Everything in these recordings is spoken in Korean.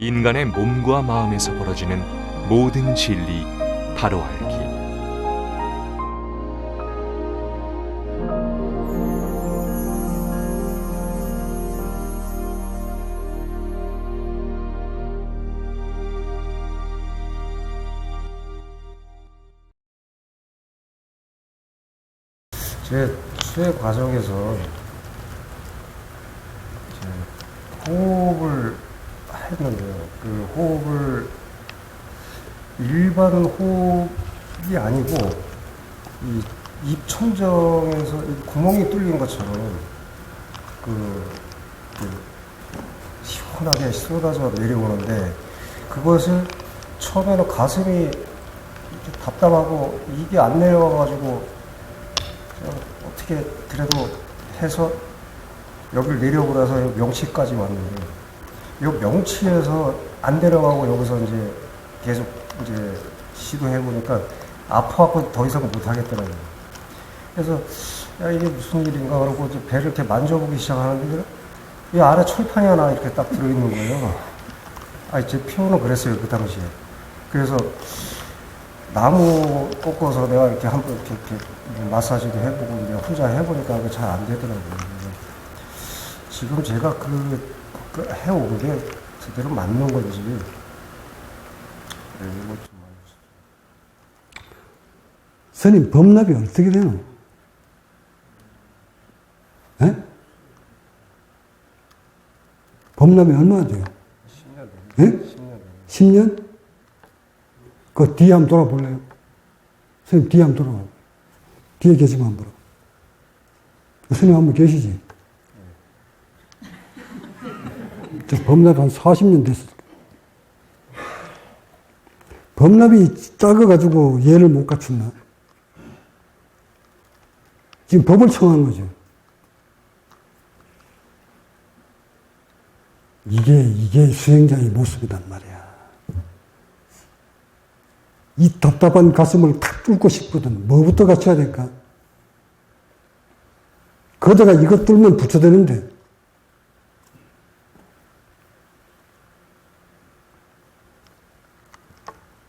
인간의 몸과 마음에서 벌어지는 모든 진리 바로 알기. 제 수해 과정에서 호흡을 했는데요. 그 호흡을 일반 호흡이 아니고 이 입천정에서 이 구멍이 뚫린 것처럼 그, 그 시원하게 쏟아져 내려오는데 그것을 처음에는 가슴이 답답하고 입이 안 내려와가지고 어떻게 그래도 해서 여기를 내려오고 나서 명치까지 왔는데 이 명치에서 안 내려가고 여기서 이제 계속 이제 시도해 보니까 아파갖고 더 이상 못 하겠더라고요. 그래서 야 이게 무슨 일인가 그러고 배를 이렇게 만져보기 시작하는데 이 아래 철판이 하나 이렇게 딱 들어있는 거예요. 아니 제 피부는 그랬어요 그 당시에. 그래서 나무 꺾어서 내가 이렇게 한번 이렇게, 이렇게 마사지도 해보고 이제 혼자 해보니까 잘 안 되더라고요. 지금 제가 그, 그 해온 게 제대로 맞는 건지 네, 이거 좀 알려주세요. 스님 법납이 어떻게 되노? 에? 법납이 얼마나 돼요? 10년 된 예? 10년 된 10년? 그 뒤에 한번 돌아볼래요? 스님 뒤에 한번 돌아봐. 뒤에 계시면 한번 보라. 스님 한번 계시지? 저 법납 한 40년 됐을 거예요. 법납이 작아가지고 얘를 못 갖춘다. 지금 법을 청한 거죠. 이게, 이게 수행자의 모습이란 말이야. 이 답답한 가슴을 탁 뚫고 싶거든. 뭐부터 갖춰야 될까? 거다가 이것 뚫면 붙여되는데.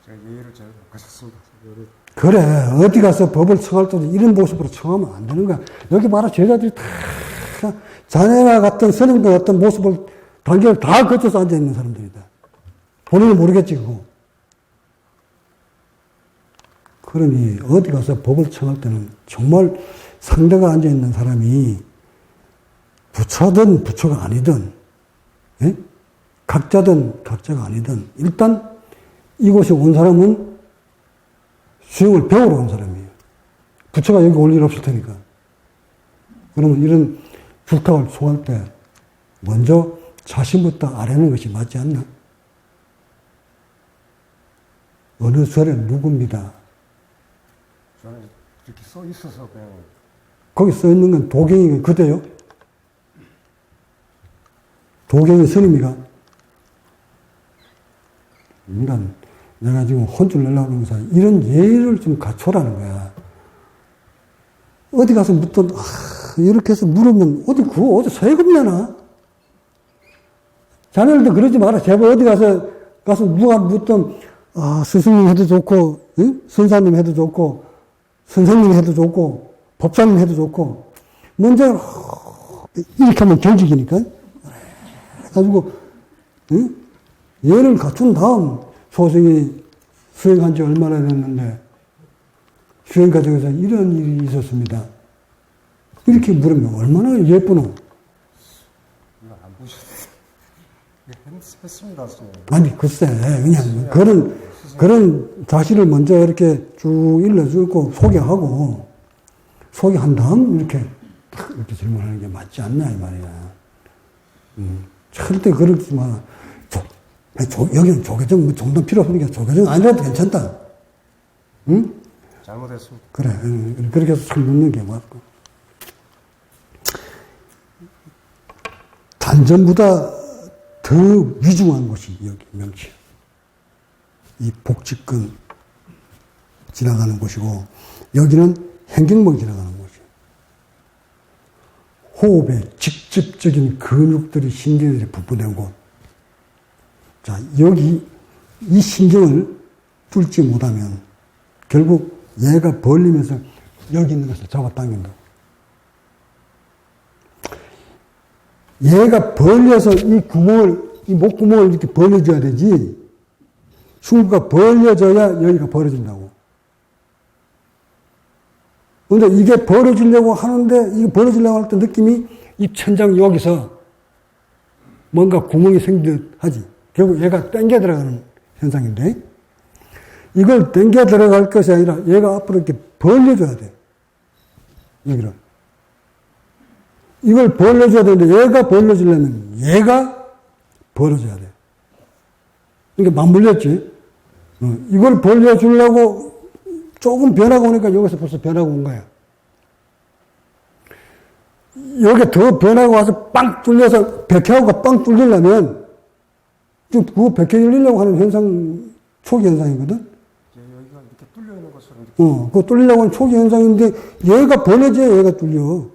제가 예의를 잘 못 가졌습니다. 여기 그래, 어디 가서 법을 청할 때도 이런 모습으로 청하면 안 되는 거야. 여기 봐라, 제자들이 다, 자네와 같은 스님과 같은 모습을, 단계를 다 거쳐서 앉아있는 사람들이다. 본인은 모르겠지, 그거. 그러니, 어디 가서 법을 청할 때는 정말 상대가 앉아있는 사람이 부처든 부처가 아니든, 예? 각자든 각자가 아니든, 일단 이곳에 온 사람은 수영을 배우러 온 사람이에요. 부처가 여기 올 일 없을 테니까. 그러면 이런 불탁을 소할 때 먼저 자신부터 아뢰는 것이 맞지 않나? 어느 절에 누굽니다. 저는 이렇게 써 있어서 그냥 거기 써 있는 건 도경이 그대요? 도경이 스님이가? 인간, 내가 지금 혼쭐 내려고 하는 것은 이런 예의를 좀 갖춰라는 거야. 어디 가서 묻던, 아, 이렇게 해서 물으면 어디, 그거 어디 세금 내나? 자네들도 그러지 마라. 제발 어디 가서, 가서 누가 묻던, 아, 스승님 해도 좋고, 응? 선사님 해도 좋고, 선생님 해도 좋고, 법사님 해도 좋고, 먼저, 이렇게 하면 경직이니까. 가지고, 응? 예를 갖춘 다음 소생이 수행한 지 얼마나 됐는데, 수행 과정에서 이런 일이 있었습니다. 이렇게 물으면 얼마나 예쁘노? 안 보셨어요? 했- 했습니다. 아니, 글쎄, 그냥 그런, 그런 자신을 먼저 이렇게 쭉 일러주고 소개하고, 소개한 다음 이렇게 탁 이렇게 질문하는 게 맞지 않나, 이 말이야. 음, 절대 그러지 마. 조, 조, 여기는 조계정 뭐 정도 필요 없으니까 조계정 아니라도 괜찮다. 응? 잘못했습니다. 그래, 응, 그렇게 해서 손 놓는 게 맞고. 단전보다 더 위중한 곳이 여기 명치. 이 복직근 지나가는 곳이고, 여기는 행경목 지나가는 곳이에요. 호흡에 직접적인 근육들이 신경들이 분포된 곳. 자, 여기 이 신경을 뚫지 못하면 결국 얘가 벌리면서 여기 있는 것을 잡아당긴다. 얘가 벌려서 이 구멍을, 이 목구멍을 이렇게 벌려줘야 되지. 흉부가 벌려져야 여기가 벌어진다고. 근데 이게 벌어지려고 하는데, 이게 벌어지려고 할 때 느낌이 이 천장 여기서 뭔가 구멍이 생기듯 하지. 결국 얘가 땡겨 들어가는 현상인데, 이걸 땡겨 들어갈 것이 아니라 얘가 앞으로 이렇게 벌려줘야 돼. 여기를. 이걸 벌려줘야 되는데 얘가 벌려주려면 얘가 벌어져야 돼. 그러니까 맞물렸지. 어, 이걸 벌려주려고 조금 변화가 오니까 여기서 벌써 변화가 온 거야. 여기 더 변화가 와서 빵 뚫려서 백혈구가 빵 뚫리려면 지금 백혈 열리려고 하는 현상, 초기 현상이거든? 이제 여기가 이렇게 뚫려 있는 것처럼 이렇게 어, 그거 뚫리려고 하는 초기 현상인데 얘가 벌어져야 얘가 뚫려.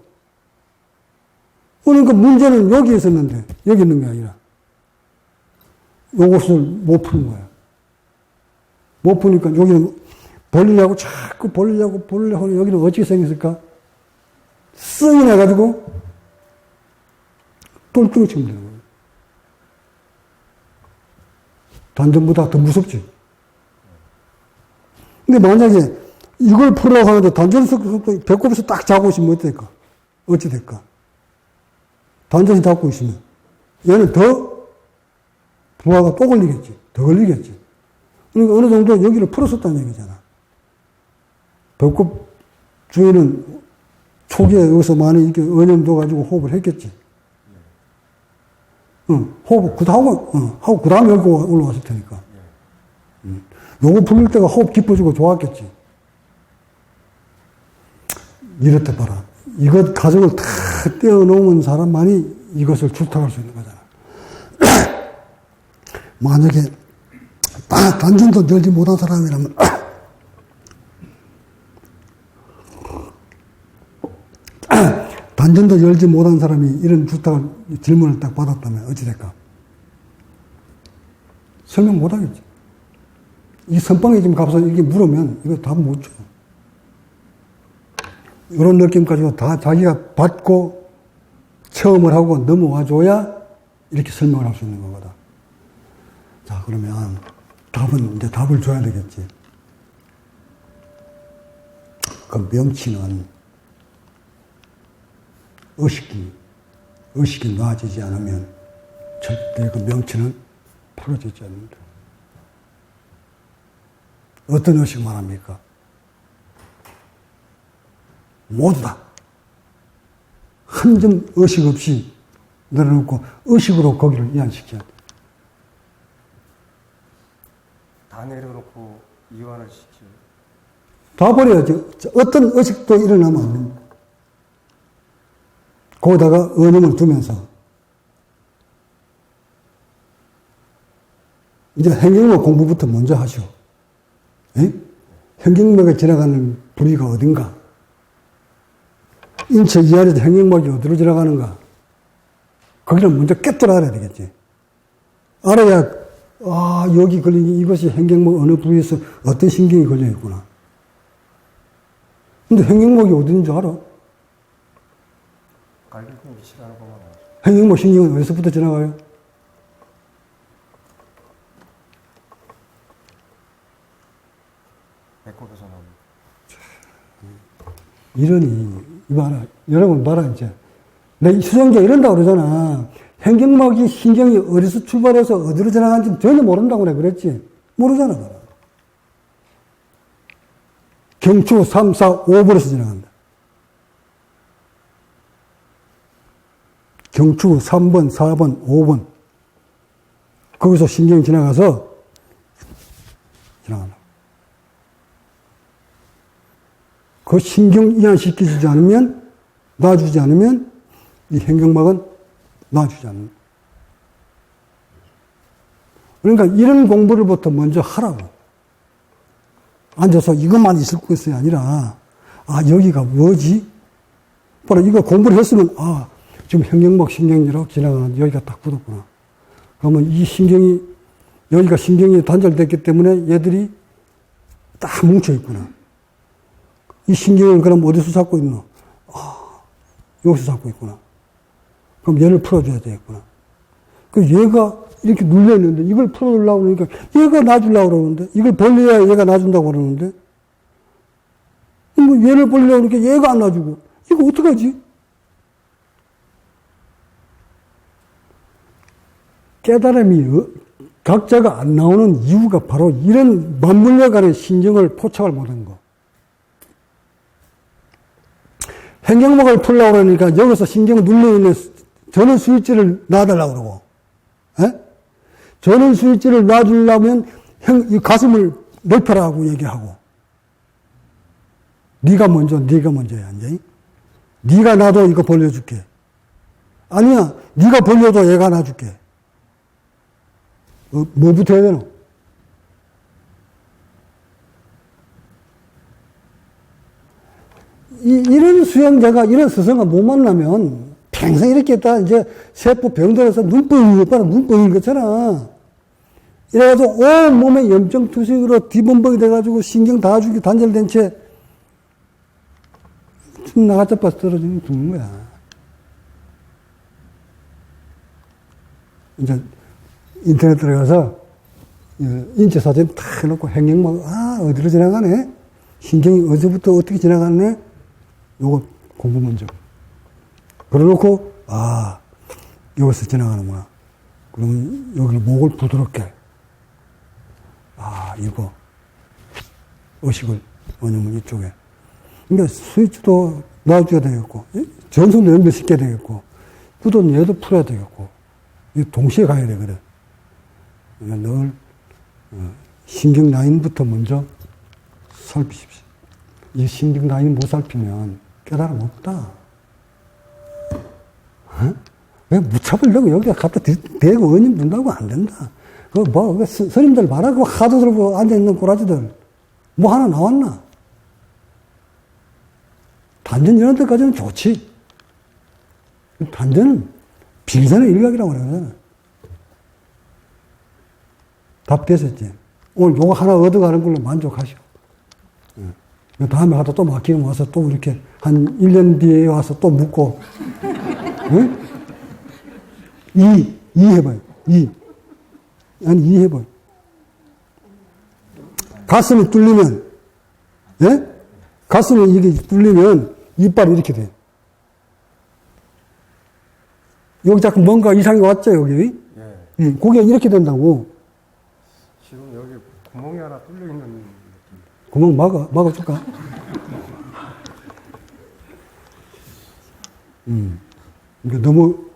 그러니까 문제는 여기 있었는데 여기 있는 게 아니라 요것을 못 푸는 거야. 못 푸니까 여기는 벌리려고 자꾸 벌리려고 벌리려고 하는 여기는 어떻게 생겼을까? 쓱이 나가지고 똘똘이 치면 되는 거야. 단전보다 더 무섭지. 근데 만약에 이걸 풀으려고 하는데 단전 속도 배꼽에서 딱 잡고 있으면 어찌 될까? 어찌 될까? 단전이 닫고 있으면 얘는 더 부하가 또 걸리겠지. 더 걸리겠지. 그러니까 어느 정도 여기를 풀었었다는 얘기잖아. 배꼽 주위는 초기에 여기서 많이 이렇게 은염도 가지고 호흡을 했겠지. 응, 호흡, 그 다음에, 응, 하고 그 다음에 여기 올라왔을 테니까. 응. 요거 풀릴 때가 호흡 깊어지고 좋았겠지. 이렇다 봐라. 이것 가족을 다 떼어놓은 사람만이 이것을 출탁할 수 있는 거잖아. 만약에 다 단전도 열지 못한 사람이라면 단전도 열지 못한 사람이 이런 주탁을 질문을 딱 받았다면 어찌 될까? 설명 못 하겠지. 이 선방에 지금 가서 이게 물으면 이거 답 못 줘. 이런 느낌 가지고 다 자기가 받고 체험을 하고 넘어와 줘야 이렇게 설명을 할 수 있는 거거든. 자, 그러면 답은 이제 답을 줘야 되겠지. 그 명치는 의식이, 의식이 놔지지 않으면 절대 그 명치는 풀어지지 않는다. 어떤 의식 말합니까? 모두 다. 한 점 의식 없이 내려놓고 의식으로 거기를 이완시켜야 돼. 다 내려놓고 이완을 시키고 다 버려야죠. 어떤 의식도 일어나면 안 됩니다. 거기다가 은음을 두면서 이제 행경목 공부부터 먼저 하시오. 예? 행경목에 지나가는 부위가 어딘가? 인체 이하에서 행경목이 어디로 지나가는가? 거기를 먼저 깨뜨려 알아야 되겠지. 알아야, 아, 여기 걸린 이것이 행경목 어느 부위에서 어떤 신경이 걸려 있구나. 근데 행경목이 어딘지 알아? 행경목 신경은 어디서부터 지나가요? 배꼽에서 나오는 이러니, 이봐라. 여러분 봐라, 이제. 내 수정자 이런다 그러잖아. 행경목이 신경이 어디서 출발해서 어디로 지나가는지 전혀 모른다고 내가 그랬지. 모르잖아, 봐라. 경추 3, 4, 5번에서 지나간다. 경추 3번, 4번, 5번. 거기서 신경이 지나가서 지나간다. 그 신경 이완시키지 않으면, 놔주지 않으면, 이 행경막은 놔주지 않는. 그러니까 이런 공부를부터 먼저 하라고. 앉아서 이것만 있을 것이 아니라, 아, 여기가 뭐지? 바로 이거 공부를 했으면, 아, 지금 신경이 이렇게 지나가는 여기가 딱 굳었구나. 그러면 이 신경이 여기가 신경이 단절됐기 때문에 얘들이 딱 뭉쳐 있구나. 이 신경을 그럼 어디서 잡고 있노? 아, 여기서 잡고 있구나. 그럼 얘를 풀어줘야 되겠구나. 그 얘가 이렇게 눌려있는데 이걸 풀어주려고 그러니까 얘가 놔주려고 그러는데 이걸 벌려야 얘가 놔준다고 그러는데 뭐 얘를 벌리려고 그러니까 얘가 안 놔주고 이거 어떡하지? 깨달음이 어- 각자가 안 나오는 이유가 바로 이런 맞물려가는 신경을 포착을 못한 거. 행경목을 풀려고 그러니까 여기서 신경 눌려있는 전원 스위치를 놔달라고 그러고, 에? 전원 스위치를 놔주려면 행- 이 가슴을 넓혀라고 얘기하고, 네가 먼저, 네가 먼저야, 이제. 네가 놔도 이거 벌려줄게. 아니야, 네가 벌려도 얘가 놔줄게. 어, 뭐부터 해야 되노? 이, 이런 수행자가, 이런 스승과 못 만나면 평생 이렇게 있다, 이제 세포 병들어서 눈뽕이 오빠는 눈뽕인 것처럼. 이래가지고 온 몸에 염증 투식으로 뒤범벅이 돼가지고 신경 다 죽이 단절된 채 나가짜 빠져 떨어지면 죽는 거야. 이제 인터넷 들어가서 어, 인체 사진 탁 해놓고 행령막 아 어디로 지나가네? 신경이 어디부터 어떻게 지나가네? 요거 공부 먼저. 그래놓고 아 여기서 지나가는구나. 그러면 여기를 목을 부드럽게. 아 이거. 의식을 원형을 이쪽에. 그러니까 스위치도 놔줘야 되겠고 전선도 연결시켜야 되겠고 구도 얘도 풀어야 되겠고 이 동시에 가야 되거든 늘 어, 신경 라인부터 먼저 살피십시오. 이 신경 라인 못 살피면 깨달음 없다. 어? 왜 무차별려고 여기 갖다 대- 대고 원인 분다고 안 된다. 그 뭐, 그 스- 스님들. 그 하도 들고 앉아있는 꼬라지들. 뭐 하나 나왔나? 단전 이런 데까지는 좋지. 단전은 빙산의 일각이라고 그러잖아. 답 됐었지. 오늘 요거 하나 얻어가는 걸로 만족하시오. 예. 다음에 하다 또 막히면 와서 또 이렇게 한 1년 뒤에 와서 또 묻고, 응? 이, 이 해봐요. 이. 아니, 이 해봐요. 가슴이 뚫리면, 예? 가슴이 이게 뚫리면 이빨이 이렇게 돼. 여기 자꾸 뭔가 이상이 왔죠, 여기? 예. 예, 고개가 이렇게 된다고. 구멍이 하나 뚫려 있는 느낌. 구멍 막아, 막아줄까? 음. 그러니까 너무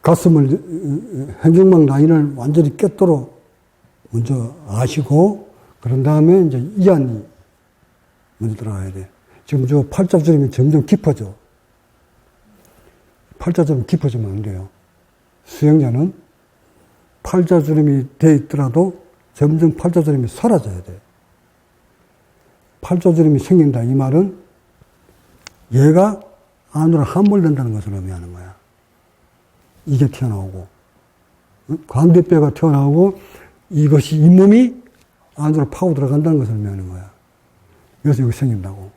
가슴을, 행경막 라인을 완전히 꿰도록 먼저 아시고, 그런 다음에 이제 이안이 먼저 들어가야 돼. 지금 저 팔자주름이 점점 깊어져. 팔자주름 깊어지면 안 돼요. 수행자는 팔자주름이 돼 있더라도 점점 팔자주름이 사라져야 돼. 팔자주름이 생긴다. 이 말은 얘가 안으로 함몰된다는 것을 의미하는 거야. 이게 튀어나오고, 응? 광대뼈가 튀어나오고, 이것이 잇몸이 안으로 파고 들어간다는 것을 의미하는 거야. 그래서 여기 생긴다고.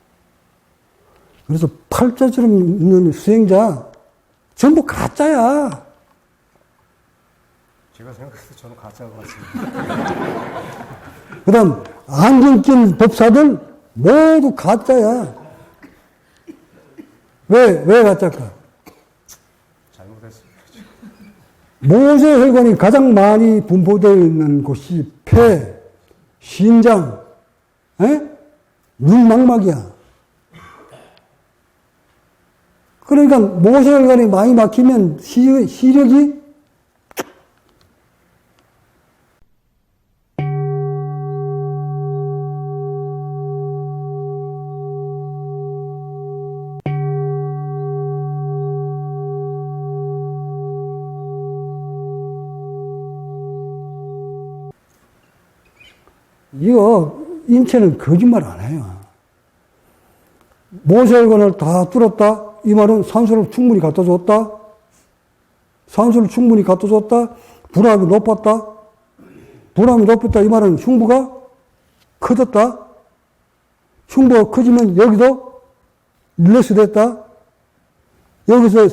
그래서 팔자주름 있는 수행자, 전부 가짜야. 제가 생각해도 저는 가짜인 것 같습니다. 그 다음, 안경 낀 법사들 모두 가짜야. 왜, 왜 가짜일까? 잘못했습니다. 모세 혈관이 가장 많이 분포되어 있는 곳이 폐, 신장, 에? 눈망막이야. 그러니까 모세 혈관이 많이 막히면 시, 시력이 이거 인체는 거짓말 안 해요. 모세혈관을 다 뚫었다. 이 말은 산소를 충분히 갖다 줬다. 산소를 충분히 갖다 줬다. 불압이 높았다. 불암이 높였다 이 말은 흉부가 커졌다. 흉부가 커지면 여기도 릴렉스 됐다. 여기서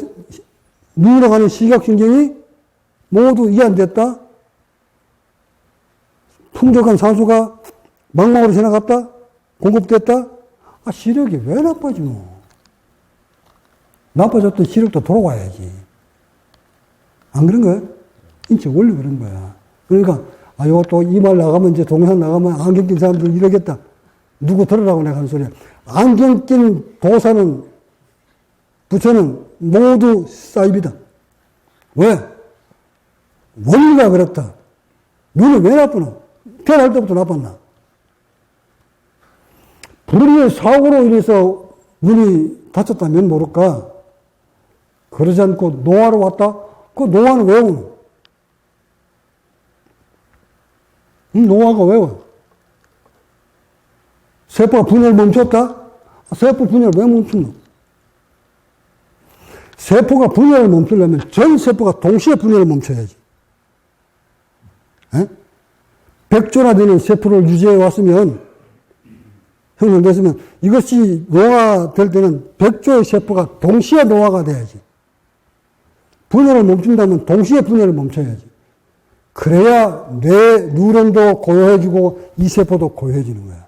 눈으로 가는 시각신경이 모두 이완됐다. 풍족한 산소가 망망으로 지나갔다. 공급됐다. 아, 시력이 왜 나빠지 뭐. 나빠졌던 시력도 돌아와야지. 안 그런 거야? 인체 원래 그런 거야. 그러니까, 아, 이것도 이말 나가면 이제 동영상 나가면 안경 낀 사람들 이러겠다. 누구 들으라고 내가 하는 소리야. 안경 낀 도사는, 부처는 모두 사입이다. 왜? 원리가 그렇다. 눈이 왜 나쁘나? 태어날 때부터 나빴나? 불의의 사고로 인해서 눈이 다쳤다면 모를까? 그러지 않고 노화로 왔다? 그 노화는 왜 오노? 음, 노화가 왜 와? 세포가 분열 멈췄다? 아, 세포 분열 왜 멈췄노? 세포가 분열을 멈추려면 전 세포가 동시에 분열을 멈춰야지. 에? 100조나 되는 세포를 유지해 왔으면, 형성됐으면, 이것이 노화될 때는 100조의 세포가 동시에 노화가 돼야지. 분열을 멈춘다면 동시에 분열을 멈춰야지. 그래야 뇌 뉴런도 고요해지고 이 세포도 고요해지는 거야.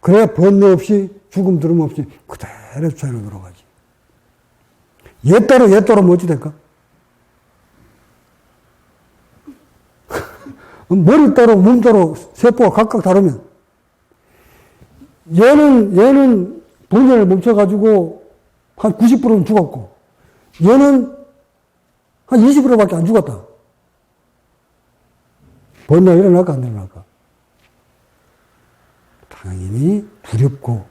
그래야 번뇌 없이 죽음 들음 없이 그대로 자연으로 돌아가지. 얘 따로 얘 따로 뭐지 될까? 머리 따로 몸 따로 세포가 각각 다르면 얘는 얘는 분열을 멈춰가지고 한 90%는 죽었고 얘는 한 20%밖에 안 죽었다. 번뇌가 일어날까 안 일어날까? 당연히 두렵고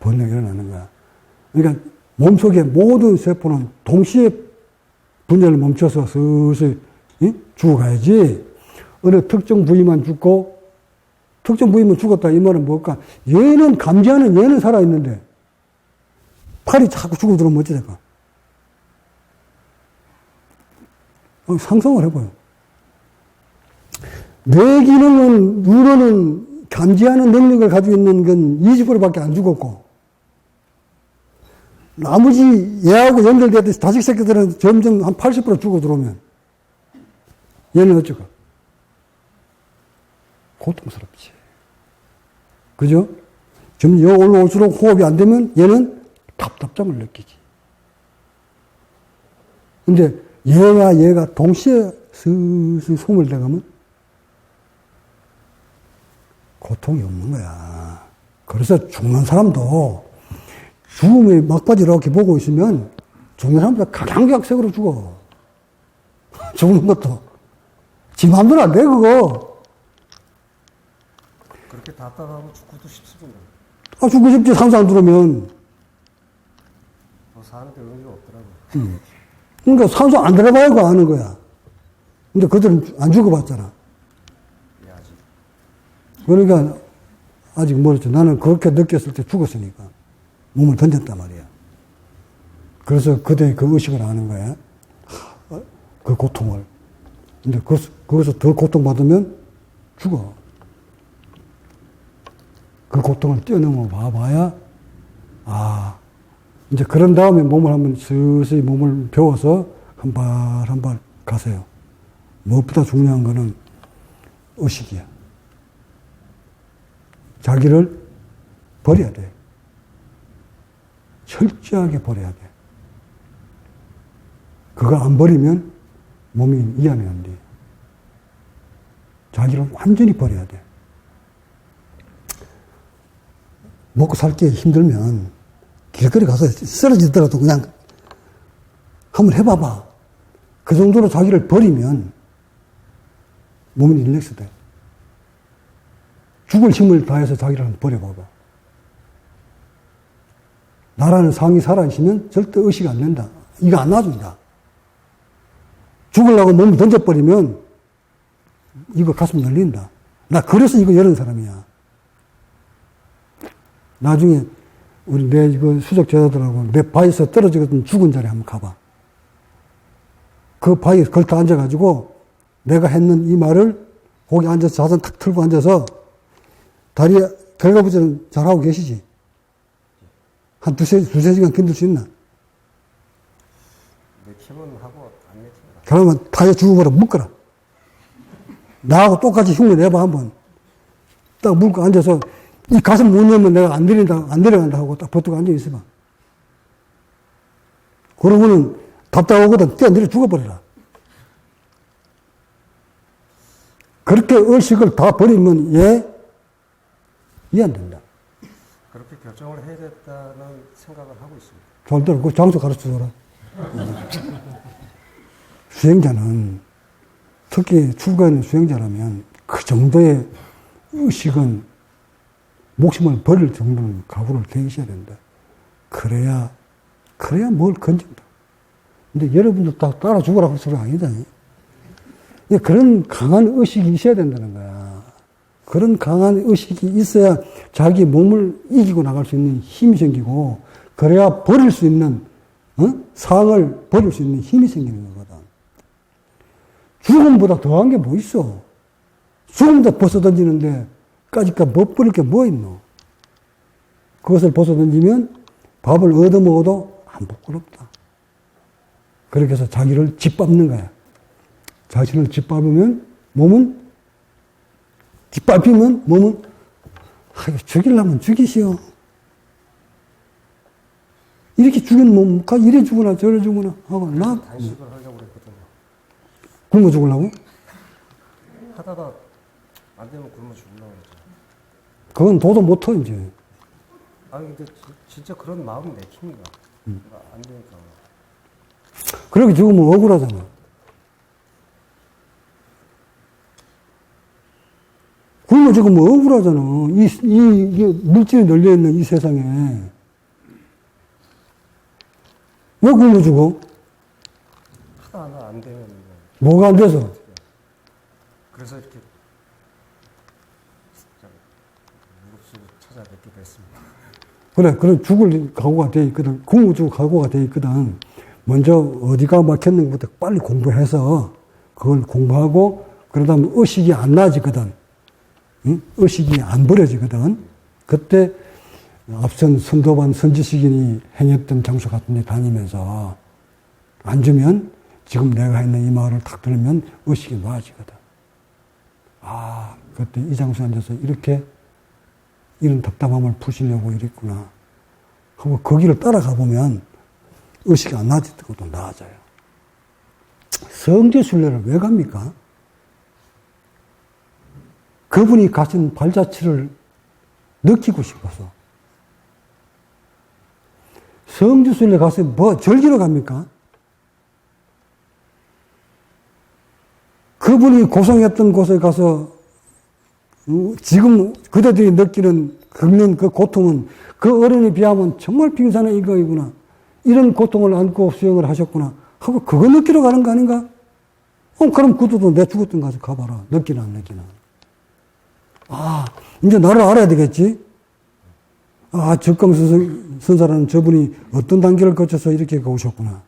번뇌가 일어나는 거야. 그러니까 몸속의 모든 세포는 동시에 분열을 멈춰서 슬슬 이? 죽어가야지. 어느 특정 부위만 죽고 특정 부위만 죽었다 이 말은 뭘까? 얘는 감지하는 얘는 살아있는데 팔이 자꾸 죽어 들어오면 어찌 될까? 어, 상상을 해봐요. 뇌 기능은, 뉴런은 감지하는 능력을 가지고 있는 건 20%밖에 안 죽었고, 나머지 얘하고 연결되듯이 자식 새끼들은 점점 한 80% 죽어 들어오면, 얘는 어쩌고? 고통스럽지. 그죠? 점점 여 올라올수록 호흡이 안 되면 얘는 답답함을 느끼지. 근데 얘와 얘가 동시에 슬슬 숨을 대가면 고통이 없는 거야. 그래서 죽는 사람도 죽음의 막바지 이렇게 보고 있으면 죽는 사람도 각양각색으로 죽어. 죽는 것도. 지 맘대로 안 돼, 그거. 그렇게 답답하고 죽고도 싶습니다. 아, 죽고 싶지, 산소 안 들어오면. 뭐 사는데 의미가 없더라고요. 그러니까 산소 안 들어가야 그 아는 거야. 근데 그들은 안 죽어봤잖아. 예, 아직. 그러니까 아직 멀었죠. 나는 그렇게 느꼈을 때 죽었으니까. 몸을 던졌단 말이야. 그래서 그때 그 의식을 아는 거야. 하, 그 고통을. 근데 그, 거기서 더 고통받으면 죽어. 그 고통을 뛰어넘어 봐봐야, 아, 이제 그런 다음에 몸을 한번 슬슬 몸을 배워서 한발 한발 가세요. 무엇보다 중요한 거는 의식이야. 자기를 버려야 돼. 철저하게 버려야 돼. 그거 안 버리면 몸이 이완이 안 돼. 자기를 완전히 버려야 돼. 먹고 살기 힘들면 길거리 가서 쓰러지더라도 그냥 한번 해봐봐. 그 정도로 자기를 버리면 몸이 릴렉스 돼. 죽을 힘을 다해서 자기를 한번 버려봐봐. 나라는 상이 살아있으면 절대 의식 안 된다. 이거 안 놔준다. 죽으려고 몸을 던져버리면 이거 가슴 열린다. 나 그래서 이거 열은 사람이야. 나중에 우리 내 이거 수석 제자들하고 내 바위에서 떨어지거든 죽은 자리에 한번 가봐. 그 바위에 걸터 앉아가지고 내가 했는 이 말을 거기 앉아서 자전 탁 틀고 앉아서 다리 결과부전 잘하고 계시지? 한 두세, 두세 시간 견딜 수 있나? 내키면 하고 안 내키면 그러면 타이어 죽어버려 묶어라. 나하고 똑같이 흉내 내봐 한번. 딱 물고 앉아서 이 가슴 못 내면 내가 안 내린다, 안 내려간다 하고 딱 버티고 앉아 있어봐. 그러면은 답답하거든. 뛰어내려 죽어버려라. 그렇게 의식을 다 버리면 얘, 이해 안 된다. 그렇게 결정을 해야 됐다는 생각을 하고 있습니다. 절대로 그 장소 가르쳐 줘라. 수행자는 특히 출가하는 수행자라면 그 정도의 의식은 목숨을 버릴 정도는 각오를 되셔야 된다. 그래야 그래야 뭘 건진다. 근데 여러분들 다 따라 죽으라고 소리 아니다. 예, 그런 강한 의식이 있어야 된다는 거야. 그런 강한 의식이 있어야 자기 몸을 이기고 나갈 수 있는 힘이 생기고, 그래야 버릴 수 있는, 어? 상을 버릴 수 있는 힘이 생기는 거거든. 죽음보다 더한 게 뭐 있어? 죽음도 벗어 던지는데, 까짓까 못 버릴 게 뭐 있노? 그것을 벗어 던지면 밥을 얻어 먹어도 안 부끄럽다. 그렇게 해서 자기를 짓밟는 거야. 자신을 짓밟으면 몸은 짓밟히면 몸은 아, 죽이려면 죽이시오. 이렇게 죽인 몸가 이래 죽으나 저래 죽으나 하고 나 단식을 하려고 그랬거든요. 굶어 죽으려고? 하다가 안 되면 굶어 죽으려고 그랬죠. 그건 도도 못해 이제. 아니 근데 지- 진짜 그런 마음 내킵니다. 안 되니까. 그렇게 죽으면 억울하잖아. 굶어 죽으면 억울하잖아. 이, 이, 이게 물질이 널려있는 이 세상에. 왜 굶어 죽어? 하다 안 되면 뭐가 안 돼서? 그래서 이렇게 진짜 무릎을 그래, 그런 죽을 각오가 돼 있거든. 굶어 죽을 각오가 돼 있거든. 먼저 어디가 막혔는 것부터 빨리 공부해서 그걸 공부하고 그러다 보면 의식이 안 나아지거든. 응? 의식이 안 버려지거든. 그때 앞선 선도반 선지식인이 행했던 장소 같은 데 다니면서 앉으면 지금 내가 있는 이 마을을 탁 들으면 의식이 나아지거든. 아, 그때 이 장소에 앉아서 이렇게 이런 답답함을 푸시려고 이랬구나. 하고 거기를 따라가 보면 의식이 안 나아질 것도 나아져요. 성지순례를 왜 갑니까? 그분이 가진 발자취를 느끼고 싶어서. 성지순례 가서 뭐 절기로 갑니까? 그분이 고생했던 곳에 가서 어, 지금 그대들이 느끼는 겪는 그 고통은 그 어른에 비하면 정말 빙산의 일각이구나. 이런 고통을 안고 수행을 하셨구나. 하고 그거 느끼러 가는 거 아닌가? 어, 그럼 그들도 내 죽었던 가서 가봐라. 느끼나 안 느끼나. 아, 이제 나를 알아야 되겠지? 아, 적강 선- 선사라는 저분이 어떤 단계를 거쳐서 이렇게 오셨구나.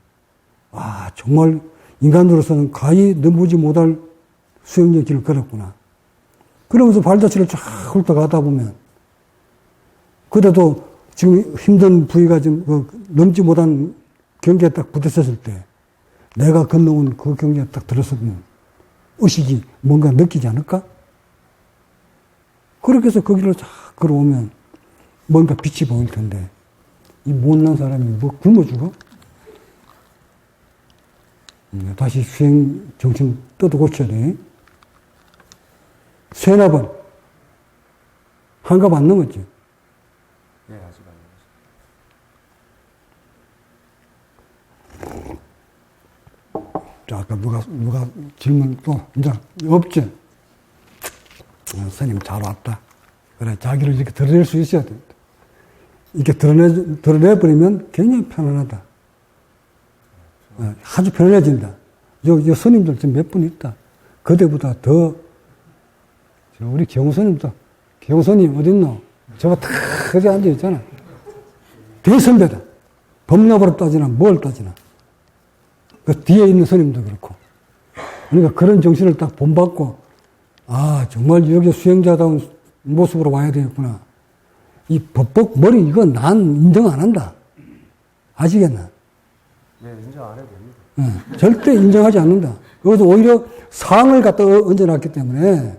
아, 정말 인간으로서는 가히 넘보지 못할 수행의 길을 걸었구나. 그러면서 발자취를 쫙 훑어가다 보면, 그래도 지금 힘든 부위가 지금 그 넘지 못한 경계에 딱 부딪혔을 때, 내가 건너온 그 경계에 딱 들었으면, 의식이 뭔가 느끼지 않을까? 그렇게 해서 거기를 쫙 걸어오면, 뭔가 빛이 보일 텐데, 이 못난 사람이 뭐 굶어 죽어? 음, 다시 수행 정신 떠도 고쳐야 돼. 세나 번. 한갑 안 넘었지. 네, 아직 안 자, 아까 누가, 누가 질문 또, 이제, 없지? 어, 스님 잘 왔다. 그래, 자기를 이렇게 드러낼 수 있어야 된다. 이렇게 드러내, 드러내버리면 굉장히 편안하다. 어, 아주 편안해진다. 요, 요 스님들 지금 몇 분 있다. 그때보다 더, 저 우리 경호스님도, 경호스님 어딨노? 저거 탁, 거기 앉아있잖아. 대선배다. 법나버를 따지나 뭘 따지나. 그 뒤에 있는 스님도 그렇고. 그러니까 그런 정신을 딱 본받고 아, 정말 여기 수행자다운 모습으로 와야 되겠구나. 이 법복 머리 이건 난 인정 안 한다. 아시겠나? 예, 인정 안 해도 됩니다. 예, 절대 인정하지 않는다. 그래서 오히려 상을 갖다 어- 얹어놨기 때문에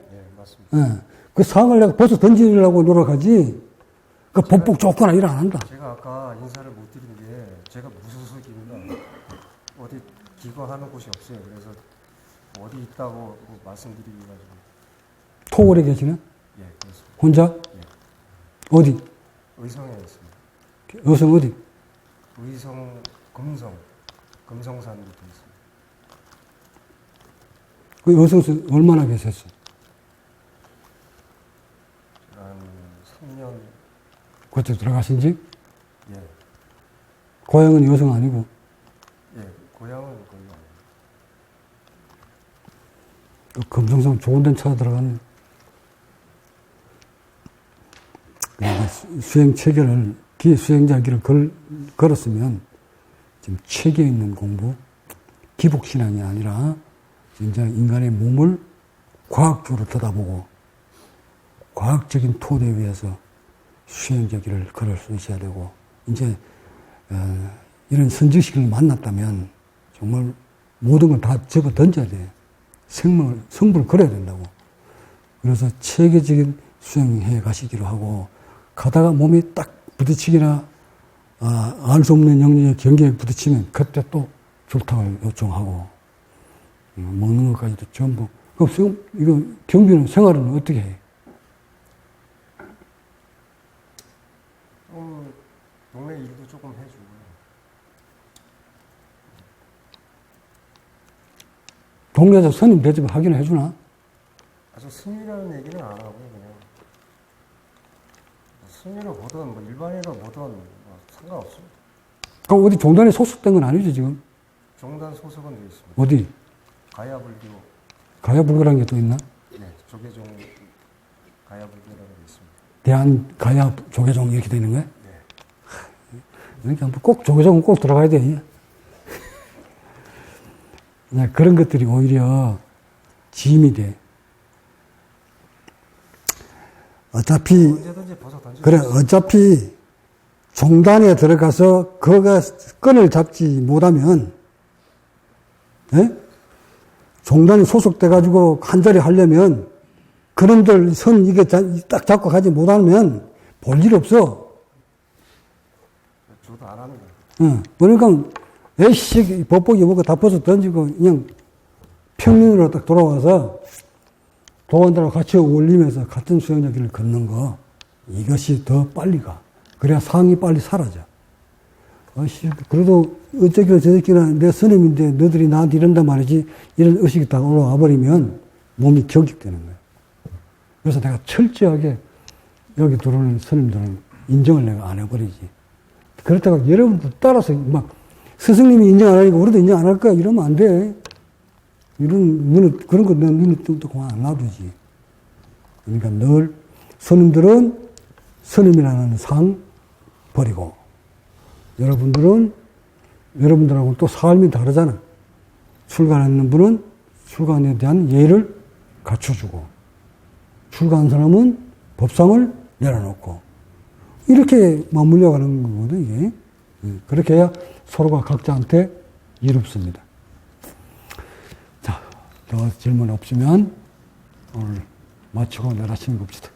예. 예, 그 상을 내가 벌써 던지려고 노력하지 그 법복 좋거나 일안 한다. 제가 아까 인사를 못 드린 게 제가 무소속입니다. 어디 기거하는 곳이 없어요. 그래서 어디 있다고 뭐 말씀드리기 가지고 토골에 계시는 예, 그렇습니다. 혼자 어디 의성에 있습니다. 여성 어디 의성 금성 금성산 밑에 있습니다. 그 여성서 얼마나 계셨어? 제가 한 3년 그쪽 들어가신 지? 예, 고향은 여성 아니고? 예, 고향은 아니에요. 그 금성산 좋은 데는 찾아 수- 수행 체계를, 기 수행자 길을 걸, 걸었으면 지금 체계 있는 공부, 기복신앙이 아니라 진짜 인간의 몸을 과학적으로 들여다보고 과학적인 토대 위에서 길을 걸을 수 있어야 되고 이제 어, 이런 선지식을 만났다면 정말 모든 걸 다 접어 던져야 돼. 생명을, 성불을 걸어야 된다고. 그래서 체계적인 수행해 가시기로 하고, 가다가 몸이 딱 부딪히기나, 아, 알 수 없는 영역의 경계에 부딪히면 그때 또 줄탁을 요청하고, 어, 먹는 것까지도 전부. 그럼 생, 이거 경비는 생활은 어떻게 해? 좀 동네 일도 조금 해주고요. 동네에서 선임 대접 하기는 해주나? 아주 스님이라는 얘기는 안 하고요, 그냥. 스님을 보든, 뭐 일반인을 보든, 뭐 상관없습니다. 그 어디 종단에 소속된 건 아니죠, 지금? 종단 소속은 되어 있습니다. 어디? 가야불교, 가야불교라는 게 또 있나? 네, 조계종 가야불교라고 되어 있습니다. 대한 가야 조계종 이렇게 되는 거야? 네. 그러니까 뭐꼭 조계종은 꼭 들어가야 돼. 네, 그런 것들이 오히려 짐이 돼. 어차피. 그래, 어차피 종단에 들어가서 그가 끈을 잡지 못하면, 예? 종단에 소속돼 가지고 한 자리 하려면 그놈들 선 이게 자- 딱 잡고 가지 못하면 볼 일 없어. 저도 안 합니다. 응. 그러니까, 에이씨, 법복이 뭐고 다 벗어 던지고, 그냥 평민으로 딱 돌아와서 도원들하고 같이 어울리면서 같은 수영자 길을 걷는 거, 이것이 더 빨리 가. 그래야 상이 빨리 사라져. 아씨, 그래도 어쩌기나 저쩌기나 내 스님인데 너들이 나한테 이런단 말이지, 이런 의식이 딱 올라와 버리면 몸이 격익되는 거야. 그래서 내가 철저하게 여기 들어오는 스님들은 인정을 내가 안 해버리지. 그렇다고 여러분들 따라서 막 스승님이 인정 안 하니까 우리도 인정 안할 거야 이러면 안 돼. 이런 눈에 그런 거 눈에 또 그만 안 놔두지. 그러니까 늘 스님들은 스님이라는 상 버리고 여러분들은 여러분들하고 또 삶이 다르잖아. 출가하는 분은 출가에 대한 예의를 갖춰주고 출가한 사람은 법상을 내려놓고 이렇게 맞물려 가는 거거든, 이게. 예, 그렇게 해야 서로가 각자한테 이롭습니다. 자, 더 질문 없으면 오늘 마치고 아침에 봅시다.